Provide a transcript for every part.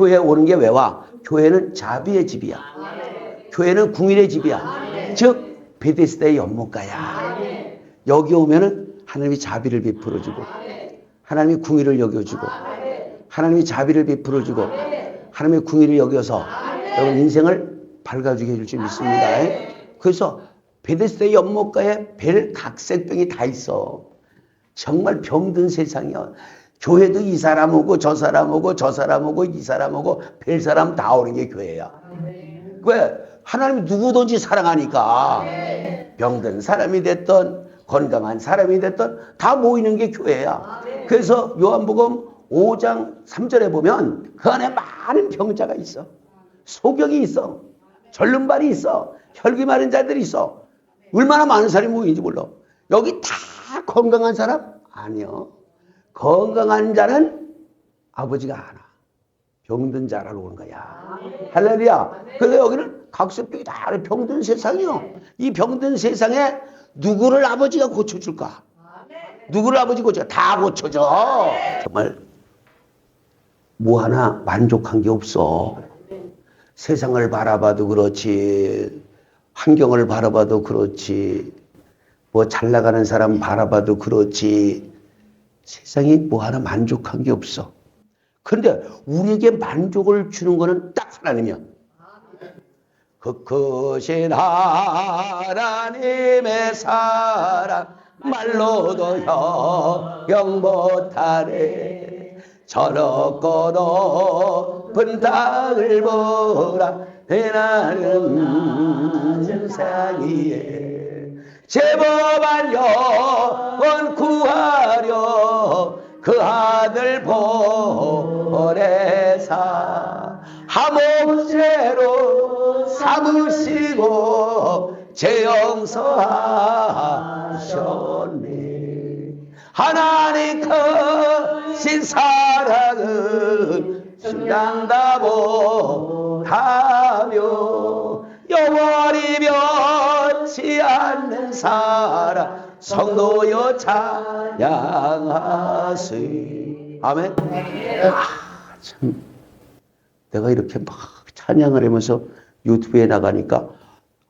교회 오는 게 왜 와? 교회는 자비의 집이야. 교회는 궁일의 집이야. 즉 베데스다의 연못가야. 여기 오면은 하나님이 자비를 베풀어 주고 하나님이 궁일을 여겨 주고 하나님이 자비를 베풀어 주고 하나님의 궁일을 여겨서 여러분 인생을 밝아주게 해줄 줄 믿습니다. 그래서 베데스다의 연못가에 별 각색병이 다 있어. 정말 병든 세상이야. 교회도 이 사람 오고 저 사람 오고 저 사람 오고 이 사람 오고 별 사람 다 오는 게 교회야. 왜? 하나님이 누구든지 사랑하니까 병든 사람이 됐던 건강한 사람이 됐던 다 모이는 게 교회야. 그래서 요한복음 5장 3절에 보면 그 안에 많은 병자가 있어. 소경이 있어. 절름발이 있어. 혈기 마른 자들이 있어. 얼마나 많은 사람이 모이는지 몰라. 여기 다 건강한 사람? 아니요. 건강한 자는 아버지가 알아. 병든 자라로 오는 거야. 할렐루야. 그래서 여기는 각색병이 다 병든 세상이요. 이 병든 세상에 누구를 아버지가 고쳐줄까? 누구를 아버지 고쳐? 다 고쳐줘. 정말 뭐 하나 만족한 게 없어. 세상을 바라봐도 그렇지, 환경을 바라봐도 그렇지, 뭐 잘 나가는 사람 바라봐도 그렇지, 세상에 뭐 하나 만족한 게 없어. 그런데 우리에게 만족을 주는 거는 딱 하나님이야. 그 크신 하나님의 사랑 말로도 형용 못하네 저렇고 높은 땅을 보라 배나는 세상이에 제법한 영원 구하려 그 아들 보내사. 하목제로 삼으시고 재영서하셨네. 하나님 크신 사랑은 중량다 못하며 사랑 성도여 찬양하세. 아멘. 아, 참. 내가 이렇게 막 찬양을 하면서 유튜브에 나가니까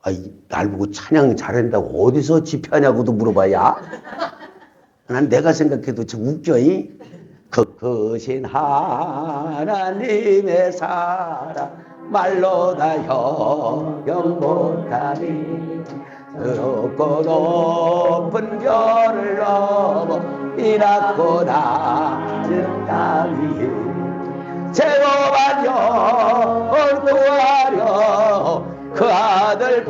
아이, 날 보고 찬양 잘한다고 어디서 집회하냐고도 물어봐야. 난 내가 생각해도 참 웃겨 이. 그, 크신 하나님의 사랑 말로 다 형용 못하니 높고 높은 별을 넘어 이랗고 낮은 땅 위에 제법한 영을 구하려 그 아들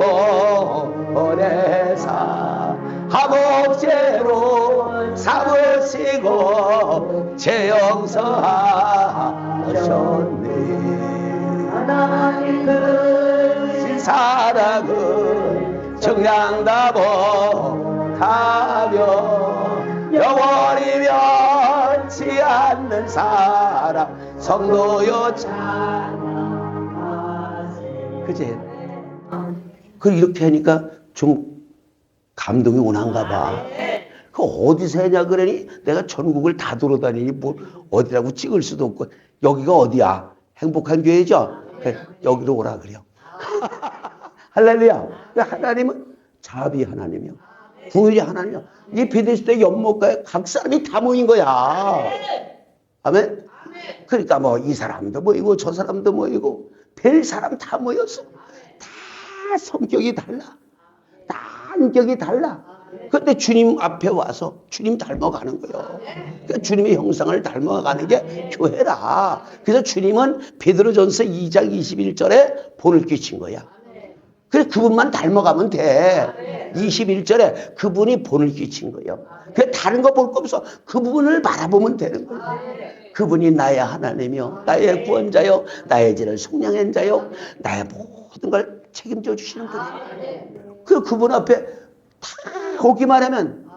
보내사 하목제로 삼으시고 재영서하셨네. 하나님 그사 정량다 못하며 영원히 변치 않는 사랑 성도여 찬양하세 그지? 그 이렇게 하니까 좀 감동이 오난가 봐. 그 어디서 하냐 그러니 내가 전국을 다 돌아다니니 뭐 어디라고 찍을 수도 없고 여기가 어디야? 행복한 교회죠? 여기로 오라 그래요. 할렐루야. 하나님은 자비 하나님이요. 구일이 하나님이요. 이 베데스다 연못가에 각 사람이 다 모인 거야. 아멘. 그러니까 뭐 이 사람도 모이고 저 사람도 모이고 별 사람 다 모였어. 다 성격이 달라. 다 안격이 달라. 근데 주님 앞에 와서 주님 닮아가는 거예요. 그러니까 주님의 형상을 닮아가는 게 교회라. 그래서 주님은 베드로전서 2장 21절에 본을 끼친 거야. 그래 그분만 닮아가면 돼. 21절에 그분이 본을 끼친 거예요. 그 다른 거 볼 거 없어. 그분을 바라보면 되는 거예요. 그분이 나의 하나님이요, 나의 구원자요, 나의 죄를 속량한 자요, 나의 모든 걸 책임져 주시는 분이에요. 그 그분 앞에 다 오기만 하면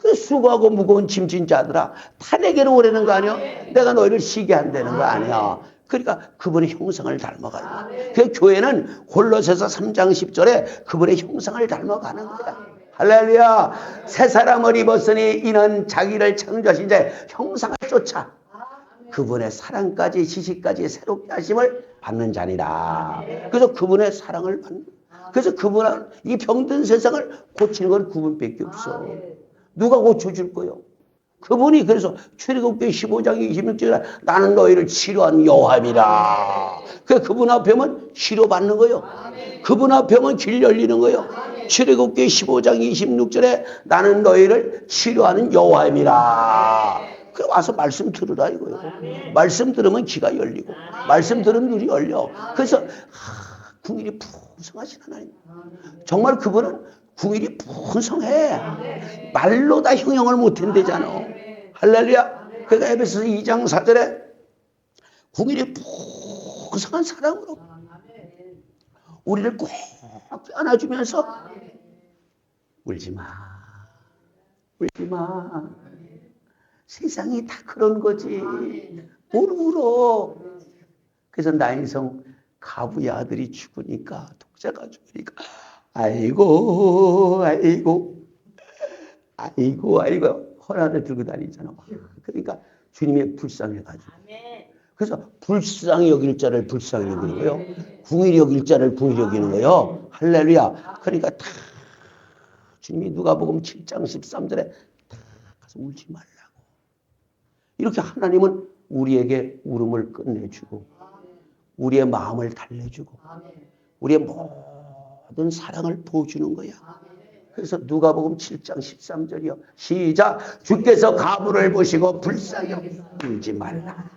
그 수고하고 무거운 짐진 자들아 다 내게로 오라는 거 아니야? 내가 너희를 쉬게 한다는 거 아니야. 그러니까 그분의 형상을 닮아가요. 그 교회는 골로새서 3장 10절에 그분의 형상을 닮아가는 거야. 할렐루야. 새 사람을 입었으니 이는 자기를 창조하신 자의 형상을 쫓아. 그분의 사랑까지 지식까지 새롭게 하심을 받는 자니라. 그래서 그분의 사랑을 받는. 그래서 그분은 이 병든 세상을 고치는 건 그분밖에 없어. 누가 고쳐줄 거요? 그분이 그래서 출애굽기 15장 26절에 나는 너희를 치료한 여호와입니다. 그 그분 앞에 면 치료받는 거요. 그분 앞에 면길 열리는 거요. 출애굽기 15장 26절에 나는 너희를 치료하는 여호와입니다. 그 와서 말씀 들으라 이거요. 말씀 들으면 귀가 열리고 말씀 들으면 눈이 열려. 그래서 하, 궁일이 풍성하신 하나님. 정말 그분은 궁일이 풍성해. 말로 다 형용을 못 한대잖아. 할렐루야. 그러니까 에베소서 2장 4절에 궁일이 풍성한 사랑으로 우리를 꼭 안아주면서 울지 마. 울지 마. 세상이 다 그런 거지. 뭘 울어. 그래서 나인성 가부의 아들이 죽으니까 독자가 죽으니까 아이고 아이고 아이고 아이고 허라를 들고 다니잖아. 그러니까 주님의 불쌍해가지고. 그래서 불쌍히 여길 자를 불쌍히 여기는 거예요. 궁일이 여길 자를 궁일이 여기는 거예요. 할렐루야. 그러니까 다 주님이 누가복음 7장 13절에 다 가서 울지 말라고. 이렇게 하나님은 우리에게 울음을 끝내주고 우리의 마음을 달래주고 우리의 모든 사랑을 보여주는 거야. 그래서 누가복음 7장 13절이요. 시작. 주께서 가부를 보시고 불쌍히 울지 말라.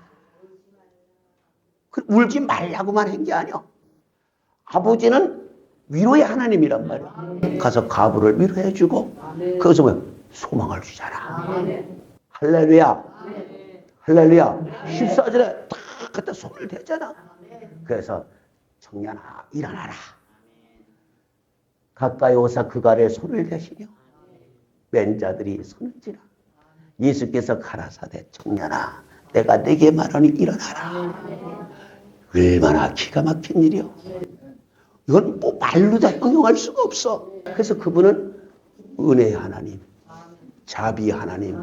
그 울지 말라고만 한 게 아니야. 아버지는 위로의 하나님이란 말이야. 가서 가부를 위로해 주고 거기서 뭐 소망을 주잖아. 할렐루야. 할렐루야. 14절에 딱 갖다 손을 대잖아. 그래서 청년아 일어나라. 가까이 오사 그 발에 손을 대시며 맨 자들이 손을 쥐라. 예수께서 가라사대 청년아 내가 내게 말하니 일어나라. 얼마나 기가 막힌 일이요. 이건 뭐 말로 다 형용할 수가 없어. 그래서 그분은 은혜의 하나님, 자비 하나님,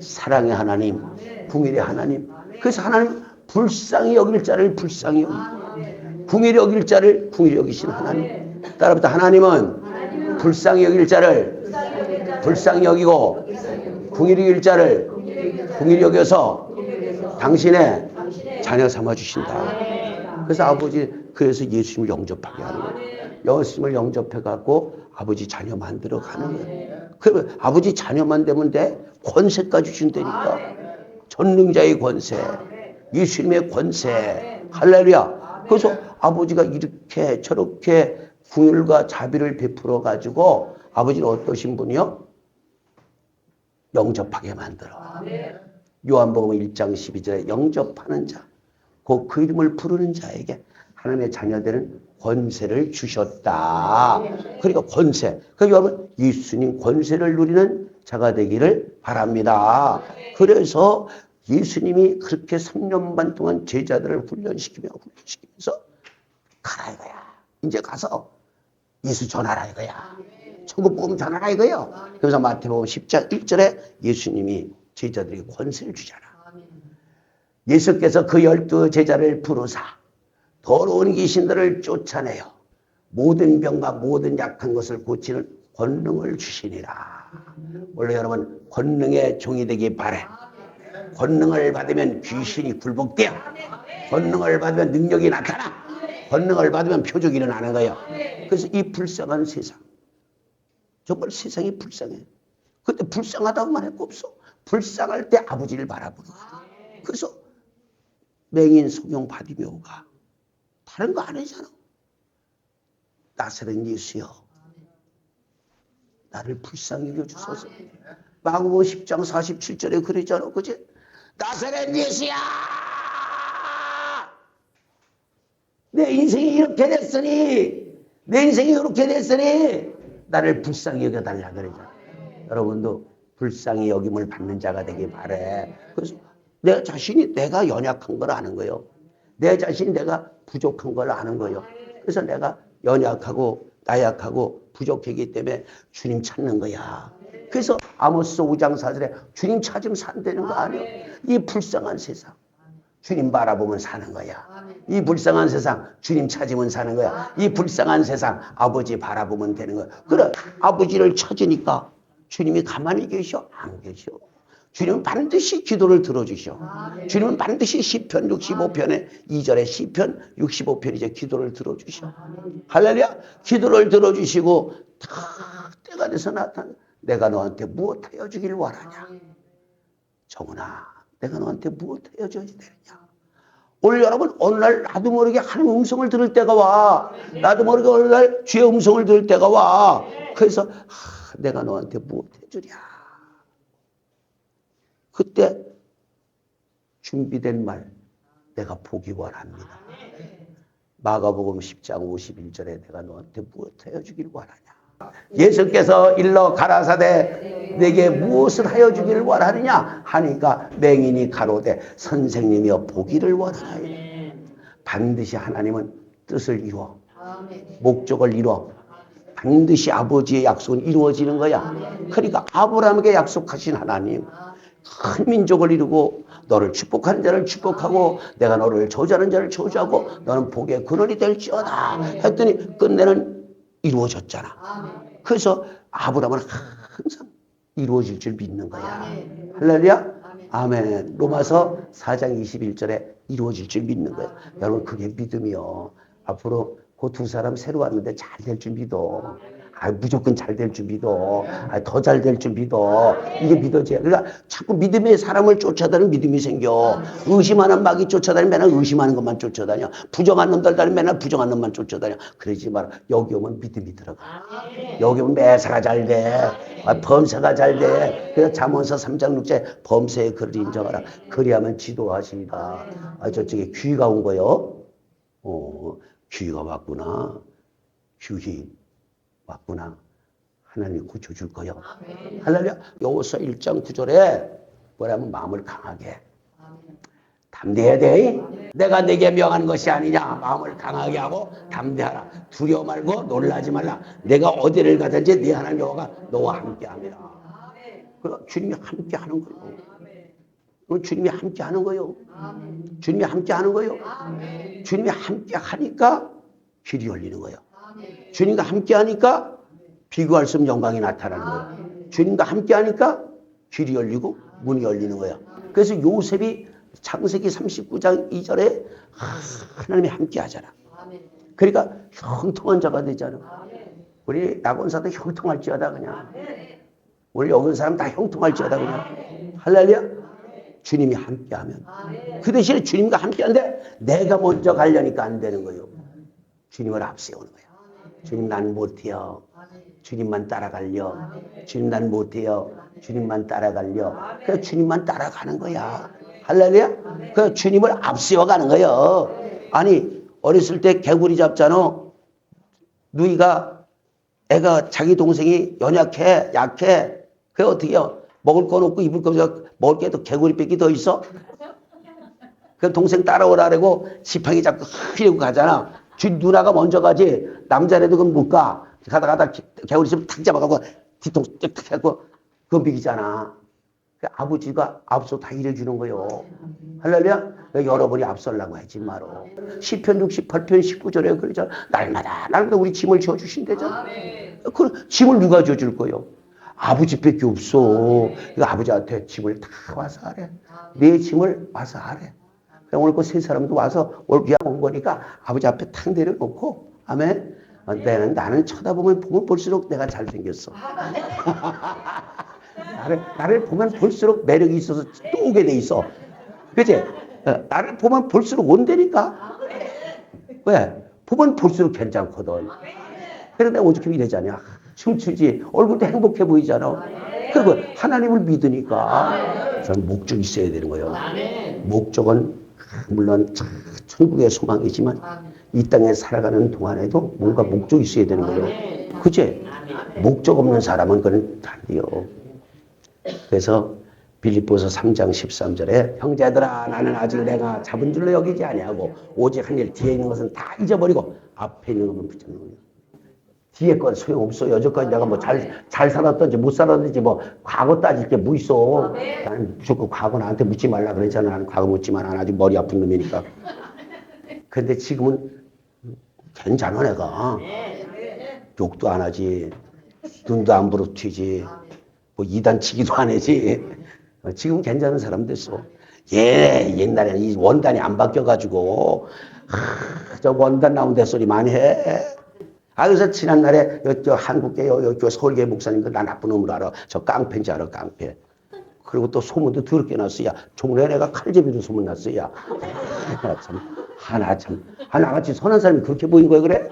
사랑의 하나님, 궁일의 하나님. 그래서 하나님 불쌍히 여길 자를 불쌍히 여기고 궁일이 여길 자를 궁일이 여기신 하나님. 따라붙어 하나님은 불쌍히 여길 자를 불쌍히 여기고 궁일이 여길 자를 궁일이 여겨서 당신의 자녀 삼아 주신다. 그래서 아버지 그래서 예수님을 영접하게 하는 거예요. 예수님을 영접해 갖고 아버지 자녀 만들어 가는 거예요. 그러면 아버지 자녀만 되면 돼 권세까지 주신다니까 전능자의 권세, 예수님의 권세, 할렐루야. 그래서 아버지가 이렇게 저렇게 궁율과 자비를 베풀어 가지고 아버지는 어떠신 분이요? 영접하게 만들어. 요한복음 1장 12절에 영접하는 자, 그, 그 이름을 부르는 자에게 하나님의 자녀되는 권세를 주셨다. 그러니까 권세. 그러니까 여러분 예수님 권세를 누리는 자가 되기를 바랍니다. 그래서 예수님이 그렇게 3년 반 동안 제자들을 훈련시키며 훈련시키면서 가라 이거야. 이제 가서 예수 전하라 이거야. 천국 복음 전하라 이거요. 그래서 마태복음 10장 1절에 예수님이 제자들에게 권세를 주잖아. 예수께서 그 열두 제자를 부르사 더러운 귀신들을 쫓아내어 모든 병과 모든 약한 것을 고치는 권능을 주시니라. 원래 여러분 권능의 종이 되기 바래. 권능을 받으면 귀신이 굴복되어. 권능을 받으면 능력이 나타나. 권능을 받으면 표적이 일어나는 거예요. 그래서 이 불쌍한 세상. 정말 세상이 불쌍해. 근데 불쌍하다고만 할거 없어. 불쌍할 때 아버지를 바라보는 거야. 그래서 맹인 소경 바디메오가 다른 거 아니잖아. 나사렛 예수여. 나를 불쌍히 여주소서. 마구보 10장 47절에 그러잖아. 그지? 나사렛 예수야! 내 인생이 이렇게 됐으니, 내 인생이 이렇게 됐으니, 나를 불쌍히 여겨달라 그러잖아. 여러분도 불쌍히 여김을 받는 자가 되길 바래. 그래서 내 자신이 내가 연약한 걸 아는 거예요. 내 자신이 내가 부족한 걸 아는 거예요. 그래서 내가 연약하고 나약하고 부족하기 때문에 주님 찾는 거야. 그래서 아모스 5장 4절에 주님 찾으면 산다는 거 아니에요? 이 불쌍한 세상. 주님 바라보면 사는 거야. 이 불쌍한 세상 주님 찾으면 사는 거야. 이 불쌍한 세상 아버지 바라보면 되는 거야. 그래 아버지를 찾으니까 주님이 가만히 계셔? 안 계셔. 주님은 반드시 기도를 들어주셔. 주님은 반드시 시편 65편에 2절에 시편 65편 이제 기도를 들어주셔. 할렐루야. 기도를 들어주시고 다 때가 돼서 나타나. 내가 너한테 무엇하여 주길 원하냐. 정훈아, 내가 너한테 무엇하여 줘야 되느냐. 오늘 여러분 어느 날 나도 모르게 하는 음성을 들을 때가 와. 나도 모르게 어느 날 주의 음성을 들을 때가 와. 그래서 하, 내가 너한테 무엇 해 주랴. 그때 준비된 말 내가 보기 원합니다. 마가복음 10장 51절에 내가 너한테 무엇하여 주길 원하냐. 예수께서 일러 가라사대 내게 무엇을 하여 주기를 원하느냐 하니까 맹인이 가로되 선생님이여 보기를 원하나이다. 반드시 하나님은 뜻을 이루어 목적을 이루어 반드시 아버지의 약속은 이루어지는 거야. 그러니까 아브라함에게 약속하신 하나님 큰 민족을 이루고 너를 축복하는 자를 축복하고 내가 너를 저주하는 자를 저주하고 너는 복의 근원이 될지어다 했더니 끝내는 이루어졌잖아. 그래서 아브라함은 항상 이루어질 줄 믿는 거야. 할렐루야. 아멘. 로마서 4장 21절에 이루어질 줄 믿는 거야. 여러분 그게 믿음이요. 앞으로 그 두 사람 새로 왔는데 잘 될 줄 믿어. 아, 무조건 잘 될 줄 믿어. 아, 더 잘 될 줄 믿어. 이게 믿어져야. 그러니까 자꾸 믿음의 사람을 쫓아다니는 믿음이 생겨. 의심하는 마귀 쫓아다니면 맨날 의심하는 것만 쫓아다녀. 부정한 놈들 다니면 맨날 부정한 놈만 쫓아다녀. 그러지 마라. 여기 오면 믿음이 들어가. 여기 오면 매사가 잘 돼. 아, 범사가 잘 돼. 그래서 잠언서 3장 6절 범사의 글을 인정하라. 그리하면 지도하시다. 아, 저쪽에 귀가 온 거요. 어, 귀가 왔구나. 귀히 왔구나. 하나님이 고쳐줄 거요. 할렐루야. 여호수아 1장 9절에 뭐라면 마음을 강하게. 담대해야 돼. 내가 내게 명하는 것이 아니냐. 마음을 강하게 하고 담대하라. 두려워 말고 놀라지 말라. 내가 어디를 가든지 네 하나님 여호와가 너와 함께합니다. 그 주님이 함께하는 거요. 그 주님이 함께하는 거요. 주님이 함께하는 거요. 주님이 함께하니까 길이 열리는 거예요. 주님과 함께 하니까 비교할 수 없는 영광이 나타나는 거예요. 주님과 함께 하니까 길이 열리고 문이 열리는 거예요. 그래서 요셉이 창세기 39장 2절에 하나님이 함께 하잖아. 그러니까 형통한 자가 되잖아. 우리 낙원사도 형통할지어다 그냥. 우리 여기 사람 다 형통할지어다 그냥. 할렐루야. 주님이 함께하면. 그 대신에 주님과 함께하는데 내가 먼저 가려니까 안 되는 거예요. 주님을 앞세우는 거예요. 주님 난 못해요. 주님만 따라갈려. 주님 난 못해요. 주님만 따라갈려. 그래서 주님만 따라가는 거야. 할렐루야? 그 주님을 앞세워가는 거예요. 아니 어렸을 때 개구리 잡잖아. 누이가 애가 자기 동생이 연약해, 약해. 그게 어떻게 요? 먹을 건 없고 입을 거 없어. 먹을 게 또 개구리 뺏기 더 있어? 그 동생 따라오라고 지팡이 잡고 흐리고 가잖아. 주 누나가 먼저 가지. 남자라도 그건 못 가. 가다 가다 개구리 좀탁 잡아가고 뒤통수 탁 해고 그거 비기잖아. 그 아버지가 앞서 다 일해주는 거요. 할렐루야? 여러분이 앞설라고 하지 마라. 시편 68편 19절에 그러잖아. 날마다 날마다 우리 짐을 지어주신대잖아. 그 짐을 누가 지어줄 거요? 아버지밖에 없어. 그 아버지한테 짐을 다 와서 하래. 내 짐을 와서 하래. 오늘 그 세 사람도 와서 귀한 온 거니까 아버지 앞에 탁 내려놓고 아멘. 어, 나는 나는 쳐다보면 보면 볼수록 내가 잘생겼어. 나를 나를 보면 볼수록 매력이 있어서 또 오게 돼 있어. 그지? 어, 나를 보면 볼수록 온다니까. 왜? 보면 볼수록 괜찮거든. 그런데 오죽하면 이러잖아. 춤추지. 얼굴도 행복해 보이잖아. 그리고 하나님을 믿으니까 저는 목적이 있어야 되는 거예요. 목적은 물론 천국의 소망이지만 이 땅에 살아가는 동안에도 뭔가 목적이 있어야 되는 거예요. 그제? 목적 없는 사람은 그건 안 돼요. 그래서 빌립보서 3장 13절에 형제들아 나는 아직 내가 잡은 줄로 여기지 아니하고 오직 한 일 뒤에 있는 것은 다 잊어버리고 앞에 있는 것만 붙잡는 거예요. 뒤에 건 소용없어. 여태까지 내가 뭐 잘, 잘 살았든지 못 살았든지 뭐 과거 따질 게 뭐 있어. 나는 무조건 과거 나한테 묻지 말라 그랬잖아. 나는 과거 묻지만 안 아직 머리 아픈 놈이니까. 근데 지금은 괜찮아 내가. 욕도 안 하지. 눈도 안 부러뜨리지. 뭐 이단치기도 안 하지. 어, 지금 괜찮은 사람 됐어. 예, 옛날에는 이 원단이 안 바뀌어가지고, 하, 저 원단 나온 데 소리 많이 해. 아, 그래서 지난날에 여, 저 한국계, 여, 여, 저 서울계 목사님들 나 나쁜 놈으로 알아. 저 깡패인지 알아, 깡패. 그리고 또 소문도 더럽게 났어. 야, 종래 내가 칼제비로 소문 났어. 야. 야, 참. 하나 참. 아, 나같이 선한 사람이 그렇게 보인 거야, 그래?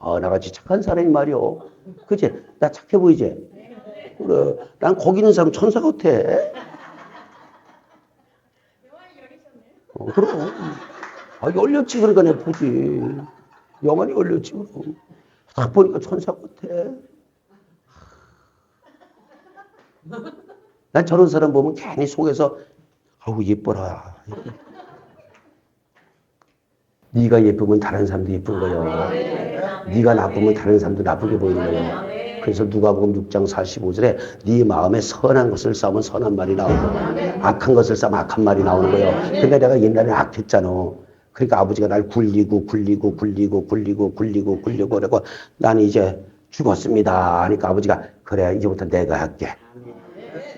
아, 나같이 착한 사람이 말이오. 그치? 나 착해 보이지? 그래. 난 거기 있는 사람 천사 같아. 어, 그럼. 아, 열렸지. 그러니까 내가 보지. 영원히 열렸지. 그럼. 딱 보니까 천사 같아. 난 저런 사람 보면 괜히 속에서 아우 예뻐라. 네가 예쁘면 다른 사람도 예쁜 거요. 네가 나쁘면 다른 사람도 나쁘게 보이는 거예요. 그래서 누가복음 6장 45절에 네 마음에 선한 것을 쌓으면 선한 말이 나오고 악한 것을 쌓으면 악한 말이 나오는 거예요. 근데 내가 옛날에 악했잖아. 그러니까 아버지가 날 굴리고 굴리고 굴리고 굴리고 굴리고 굴리고 그러고 나는 이제 죽었습니다. 하니까 아버지가 그래 이제부터 내가 할게.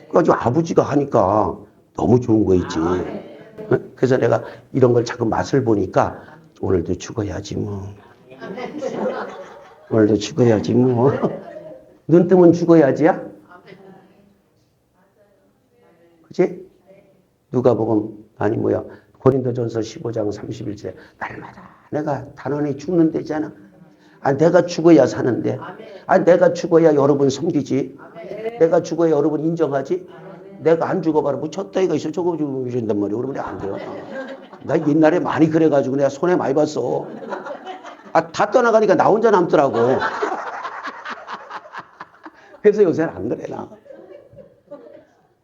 그래가지고 아버지가 하니까 너무 좋은 거 있지. 어? 그래서 내가 이런 걸 자꾸 맛을 보니까 오늘도 죽어야지 뭐. 오늘도 죽어야지 뭐. 눈 뜨면 죽어야지야? 그지? 누가 보면 아니 뭐야 고린도전서 15장 31절 날마다 내가 단원히 죽는 데잖아. 아 내가 죽어야 사는데. 아 내가 죽어야 여러분 섬기지. 내가 죽어야 여러분 인정하지. 내가 안 죽어봐라 뭐 쳤다이가 있어 저거 좀 이런단 말이야. 그러면 안 돼요. 나 옛날에 많이 그래가지고 내가 손해 많이 봤어. 아 다 떠나가니까 나 혼자 남더라고. 그래서 요새는 안 그래 나.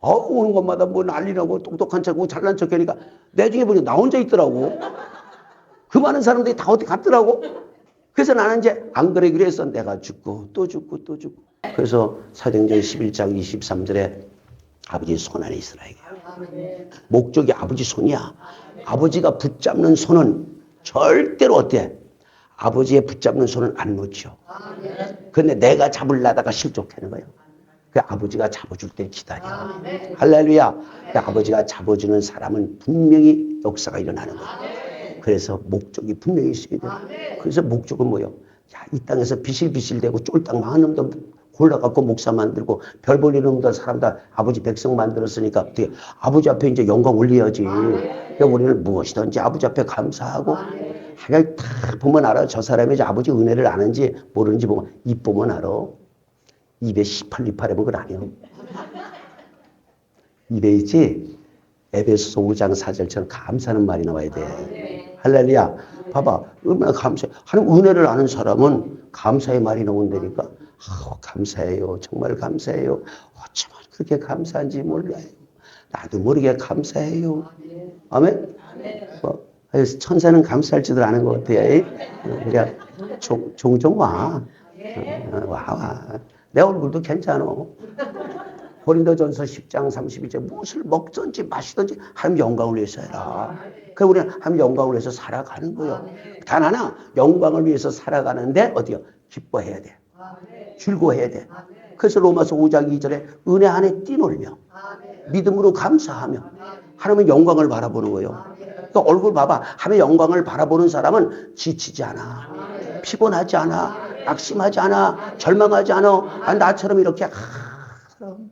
어 오는 것마다 뭐 난리 나고 똑똑한 척하고 잘난 척 하니까 나중에 보니 나 혼자 있더라고. 그 많은 사람들이 다 어디 갔더라고. 그래서 나는 이제 안 그러기로 했어. 내가 죽고 또 죽고 또 죽고. 그래서 사도행전 11장 23절에 아버지 손 안에 있으라 이거야. 목적이 아버지 손이야. 아버지가 붙잡는 손은 절대로 어때? 아버지의 붙잡는 손은 안 놓죠. 근데 내가 잡으려다가 실족하는 거예요. 그 아버지가 잡아줄 때 기다려. 할렐루야. 그 아버지가 잡아주는 사람은 분명히 역사가 일어나는 거예요. 그래서 목적이 분명히 있어야 돼요. 그래서 목적은 뭐예요? 야, 이 땅에서 비실비실대고 쫄딱 망한 놈들 골라갖고 목사 만들고 별 볼일 놈들 사람들 아버지 백성 만들었으니까 어떻게 아버지 앞에 이제 영광 올려야지. 그러니까 우리는 무엇이든지 아버지 앞에 감사하고 하여간 다 보면 알아. 저 사람이 이제 아버지 은혜를 아는지 모르는지 보면 입 보면 알아. 입에 18, 18 해본 건 아니에요. 입에 있지? 에베소서 5장 4절처럼 감사하는 말이 나와야 돼. 할렐루야. 봐봐. 얼마나 감사해. 하나님 은혜를 아는 사람은 감사의 말이 나온다니까. 아, 감사해요. 정말 감사해요. 어쩌면 그렇게 감사한지 몰라요. 나도 모르게 감사해요. 아멘? 뭐, 그래서 천사는 감사할지도 않은 것 같아요. 그러니까 종, 종종 와. 어, 와, 와. 내 얼굴도 괜찮아. 고린도전서 10장 32절 무엇을 먹든지 마시든지 하나님 영광을 위해서 해라. 그 우리는 하나님 영광을 위해서 살아가는 거예요. 단 하나 영광을 위해서 살아가는데 어디요? 기뻐해야 돼. 즐거워해야 돼. 그래서 로마서 5장 2절에 은혜 안에 뛰놀며 믿음으로 감사하며 하나님의 영광을 바라보는 거예요. 또 얼굴 봐봐. 하나님의 영광을 바라보는 사람은 지치지 않아. 피곤하지 않아. 낙심하지 않아. 절망하지 않아. 아, 나처럼 이렇게 아, 그럼.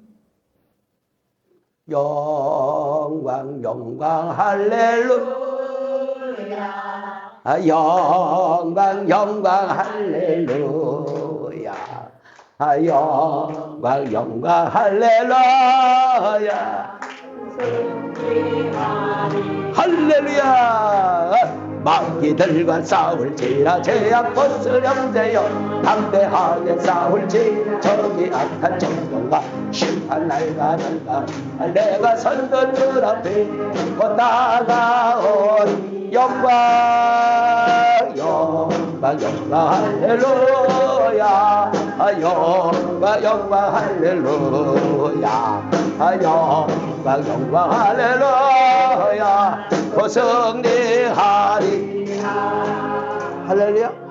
영광 영광 할렐루야 아, 영광 영광 할렐루야 아, 영광 영광 할렐루야 할렐루야 마귀들과 싸울지라 제약 벗으렴되어 담대하게 싸울지 저기 악한 정령과 심판 날가는가 내가 선들들 앞에 걷 나가오니 영광 영광 영광 할렐루야. 아, 영광 영광 할렐루야. 아, 영광 영광 할렐루야. 어, 성리하리. 할렐루야